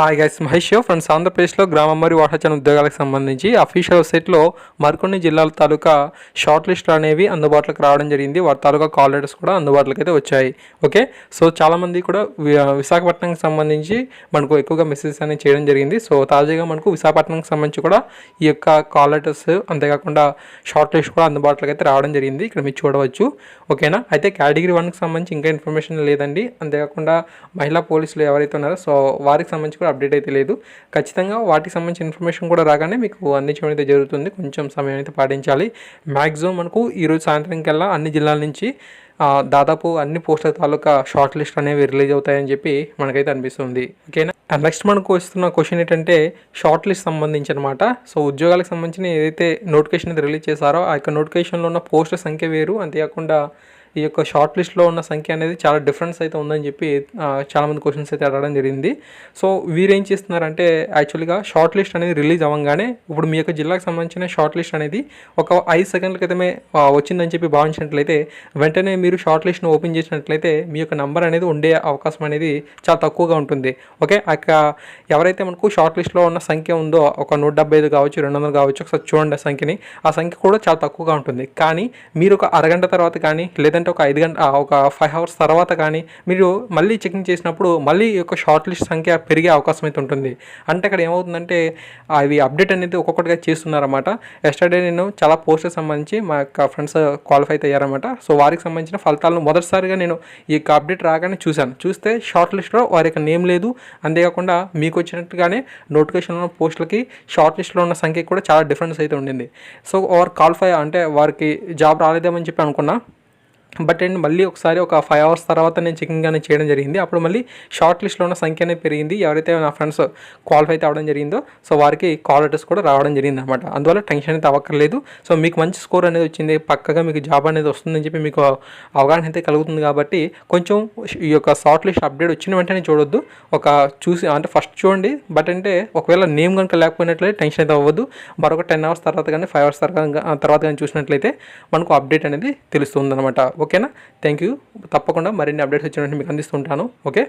Hi guys Mahesh friends ఆంధ్రప్రదేశ్లో గ్రామం మరియు వాటాచన ఉద్యోగాలకు సంబంధించి అఫీషియల్ వెబ్సైట్లో మరికొన్ని జిల్లాల తాలూకా షార్ట్ లిస్టులు అనేవి అందుబాటులోకి రావడం జరిగింది. వాటి తాలూకా కాల్ లెటర్స్ కూడా అందుబాటులోకి అయితే వచ్చాయి. ఓకే సో చాలామంది కూడా వి- విశాఖపట్నంకి సంబంధించి మనకు ఎక్కువగా మెసేజెస్ అనేవి చేయడం జరిగింది. సో తాజాగా మనకు విశాఖపట్నంకి సంబంధించి కూడా ఈ యొక్క కాల్ లెటర్స్ అంతేకాకుండా షార్ట్ లిస్ట్ కూడా అందుబాటులోకి అయితే రావడం జరిగింది. ఇక్కడ మీరు చూడవచ్చు. ఓకేనా అయితే కేటగిరీ వన్కి సంబంధించి ఇంకా ఇన్ఫర్మేషన్ లేదండి. అంతేకాకుండా మహిళా పోలీసులు ఎవరైతే ఉన్నారో సో వారికి సంబంధించి కూడా అప్డేట్ అయితే లేదు. ఖచ్చితంగా వాటికి సంబంధించిన ఇన్ఫర్మేషన్ కూడా రాగానే మీకు అందించడం అయితే జరుగుతుంది. కొంచెం సమయం అయితే పాటించాలి. మ్యాక్సిమం మనకు ఈరోజు సాయంత్రం కల్లా అన్ని జిల్లాల నుంచి దాదాపు అన్ని పోస్టుల తాలూకా షార్ట్ లిస్ట్ అనేవి రిలీజ్ అవుతాయని చెప్పి మనకైతే అనిపిస్తుంది. ఓకేనా అండ్ నెక్స్ట్ మనకు వస్తున్న క్వశ్చన్ ఏంటంటే షార్ట్ లిస్ట్ సంబంధించి అనమాట సో ఉద్యోగాలకు సంబంధించిన ఏదైతే నోటిఫికేషన్ అయితే రిలీజ్ చేశారో ఆ యొక్క నోటిఫికేషన్లో ఉన్న పోస్టుల సంఖ్య వేరు. అంతేకాకుండా ఈ యొక్క షార్ట్ లిస్ట్లో ఉన్న సంఖ్య అనేది చాలా డిఫరెన్స్ అయితే ఉందని చెప్పి చాలామంది క్వశ్చన్స్ అయితే అడగడం జరిగింది. సో వీరేం చేస్తున్నారంటే యాక్చువల్గా షార్ట్ లిస్ట్ అనేది రిలీజ్ అవ్వగానే ఇప్పుడు మీ యొక్క జిల్లాకు సంబంధించిన షార్ట్ లిస్ట్ అనేది ఒక ఐదు సెకండ్ల క్రితమే వచ్చిందని చెప్పి భావించినట్లయితే వెంటనే మీరు షార్ట్ లిస్ట్ను ఓపెన్ చేసినట్లయితే మీ యొక్క నంబర్ అనేది ఉండే అవకాశం అనేది చాలా తక్కువగా ఉంటుంది. ఓకే ఆ యొక్క ఎవరైతే మనకు షార్ట్ లిస్ట్లో ఉన్న సంఖ్య ఉందో ఒక నూట డెబ్బై ఐదు కావచ్చు రెండు వందలు కావచ్చు ఒకసారి చూడండి ఆ సంఖ్యని. ఆ సంఖ్య కూడా చాలా తక్కువగా ఉంటుంది. కానీ మీరు ఒక అరగంట తర్వాత కానీ లేదా లేదంటే ఒక ఐదు గంట ఒక ఫైవ్ అవర్స్ తర్వాత కానీ మీరు మళ్ళీ చెకింగ్ చేసినప్పుడు మళ్ళీ ఈ యొక్క షార్ట్ లిస్ట్ సంఖ్య పెరిగే అవకాశం అయితే ఉంటుంది. అంటే అక్కడ ఏమవుతుందంటే అవి అప్డేట్ అనేది ఒక్కొక్కటిగా చేస్తున్నారన్నమాట. ఎస్టర్డే నేను చాలా పోస్టర్స్ సంబంధించి మా యొక్క ఫ్రెండ్స్ క్వాలిఫై అయ్యారన్నమాట. సో వారికి సంబంధించిన ఫలితాలను మొదటిసారిగా నేను ఈ యొక్క అప్డేట్ రాగానే చూశాను. చూస్తే షార్ట్ లిస్ట్లో వారి యొక్క నేమ్ లేదు. అంతేకాకుండా మీకు వచ్చినట్టుగానే నోటిఫికేషన్ ఉన్న పోస్టులకి షార్ట్ లిస్ట్లో ఉన్న సంఖ్య కూడా చాలా డిఫరెన్స్ అయితే ఉండింది. సో వారు క్వాలిఫై అంటే వారికి జాబ్ రాలేదేమని చెప్పి అనుకున్నా. బట్ అండ్ మళ్ళీ ఒకసారి ఒక ఫైవ్ అవర్స్ తర్వాత నేను చెకింగ్ అనేది చేయడం జరిగింది. అప్పుడు మళ్ళీ షార్ట్ లిస్ట్లో ఉన్న సంఖ్య అనేది పెరిగింది. ఎవరైతే నా ఫ్రెండ్స్ క్వాలిఫై అయితే అవ్వడం జరిగిందో సో వారికి కాల్ లెటర్స్ కూడా రావడం జరిగింది అనమాట అందువల్ల టెన్షన్ అయితే అవ్వక్కర్లేదు. సో మీకు మంచి స్కోర్ అనేది వచ్చింది. పక్కగా మీకు జాబ్ అనేది వస్తుందని చెప్పి మీకు అవగాహన అయితే కలుగుతుంది కాబట్టి కొంచెం ఈ యొక్క షార్ట్ లిస్ట్ అప్డేట్ వచ్చిన వెంటనే చూడొద్దు. ఒక చూసి అంటే ఫస్ట్ చూడండి. బట్ అంటే ఒకవేళ నేమ్ కనుక లేకపోయినట్లయితే టెన్షన్ అయితే అవ్వద్దు. మరొక టెన్ అవర్స్ తర్వాత కానీ ఫైవ్ అవర్స్ తర్వాత తర్వాత కానీ చూసినట్లయితే మనకు అప్డేట్ అనేది తెలుస్తుంది అనమాట ఓకేనా? థ్యాంక్ యూ తప్పకుండా మరిన్ని అప్డేట్స్ వచ్చినట్టు మీకు అందిస్తుంటాను ఓకే